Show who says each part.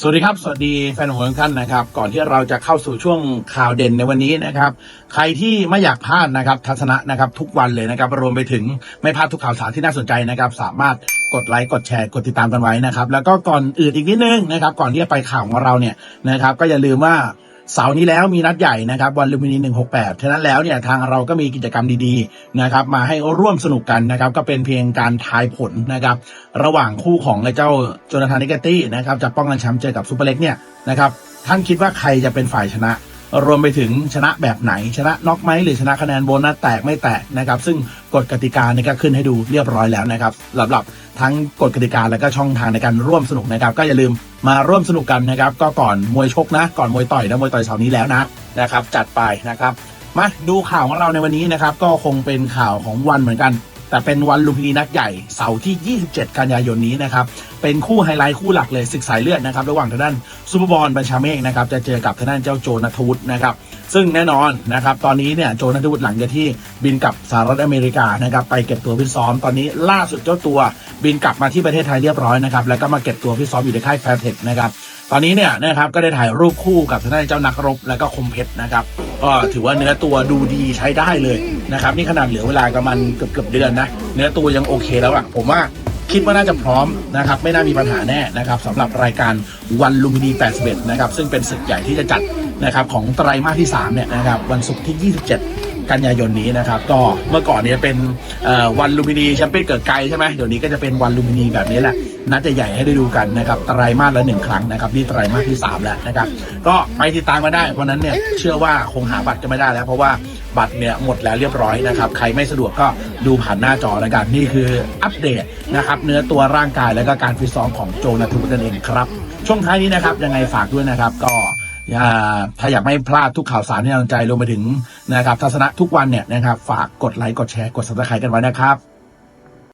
Speaker 1: สวัสดีครับ สวัสดีแฟนหัวทุกท่านนะครับ ก่อนที่เราจะเข้าสู่ช่วงข่าวเด่นในวันนี้นะครับ ใครที่ไม่อยากพลาดนะครับ ทัศนะนะครับ ทุกวันเลยนะครับ รวมไปถึงไม่พลาดทุกข่าวสารที่น่าสนใจนะครับ สามารถกดไลค์กดแชร์กดติดตามกันไว้นะครับ แล้วก็ก่อนอื่นอีกนิดนึงนะครับ ก่อนที่จะไปข่าวของเราเนี่ยนะครับ ก็อย่าลืมว่า เสาร์นี้แล้วมีนัดใหญ่นะครับวันลูมินี168 ฉะนั้นแล้วเนี่ยทางเราก็มีกิจกรรมดีๆนะครับมาให้ร่วมสนุกกันนะครับก็เป็นเพียงการทายผลนะครับระหว่างคู่ของไอ้เจ้าโจนาธานนิกาตี้นะครับจะป้องกันแชมป์เจอกับซูเปอร์เล็กเนี่ยนะครับท่านคิดว่าใครจะเป็นฝ่ายชนะรวมไปถึงชนะแบบไหน ชนะน็อกไหมหรือชนะคะแนนโบนัสแตกไม่แตกนะครับ ซึ่งกฎกติกาเนี่ยก็ขึ้นให้ดูเรียบร้อยแล้วนะครับสำหรับทั้งกฎกติกาและก็ช่องทางในการร่วมสนุกนะครับ ก็อย่าลืม มาร่วมสนุกกันนะครับ ก็ก่อนมวยชกนะ ก่อนมวยต่อยนะมวยต่อยเสาร์นี้แล้วนะนะครับ จัดไปนะครับ มาดูข่าวของเราในวันนี้นะครับ ก็คงเป็นข่าวของวันเหมือนกัน แต่เป็นวันลุมพินีนักใหญ่เสาร์ที่ 27 กันยายนนี้นะครับ เป็นคู่ไฮไลท์คู่หลักเลยศึกสายเลือดนะครับ ระหว่างทางด้านซูเปอร์บอลบัญชาเมฆนะครับจะเจอกับทางด้านเจ้าโจนัทวุฒินะครับ ซึ่งแน่นอนนะครับ ตอนนี้เนี่ยโจนัทวุฒิหลังจากที่บินกลับสหรัฐอเมริกานะครับไปเก็บตัวฟิซ้อมตอนนี้ล่าสุดเจ้าตัวบินกลับมาที่ประเทศไทยเรียบร้อยนะครับแล้วก็มาเก็บตัวฟิซ้อมอยู่ในค่ายแฟร์เทคนะครับตอนนี้เนี่ยนะครับก็ได้ถ่ายรูปคู่กับทางด้านเจ้านักรบแล้วก็คมเพชรนะครับก็ถือว่าเนื้อตัวดูดีใช้ได้เลยนะครับนี่ขนาดเหลือเวลาประมาณเกือบเกือบเดือนนะเนื้อตัวยังโอเคแล้วอะผมว่าคิดว่าน่าจะพร้อมนะครับไม่น่ามีปัญหาแน่นะครับสำหรับรายการวันลุมพินี81นะครับซึ่งเป็นศึกใหญ่ที่จะจัด นะครับของไตรมาสที่3เนี่ยนะครับวันศุกร์ที่ 27 กันยายนนี้นะครับก็เมื่อก่อนเนี่ยเป็นวันลุมพินีแชมเปี้ยนเกิดไกลใช่ไหมเดี๋ยวนี้ก็จะเป็นวันลุมพินีแบบนี้แหละนัดใหญ่ให้ได้ดูกันนะครับไตรมาสละหนึ่งครั้งนะครับนี่ไตรมาสที่สามแล้วนะครับก็ไปติดตามมาได้วันนั้นเนี่ยเชื่อว่าคงหาบัตรจะไม่ได้แล้ว เพราะว่าบัตรเนี่ยหมดแล้วเรียบร้อยนะครับใครไม่สะดวกก็ดูผ่านหน้าจอแล้วกันนี่คืออัปเดตนะครับเนื้อตัวร่างกายแล้วก็การฟิตซ้อมของโจนาทูนั่นเองครับช่วงท้ายนี้นะครับยังไงฝากด้วยนะครับก็ ถ้าอยากไม่พลาดทุกข่าวสารที่น่าสนใจรวมไปถึงนะครับทัศนะทุกวันเนี่ยนะครับฝากกดไลค์กดแชร์กด subscribe กันไว้นะครับ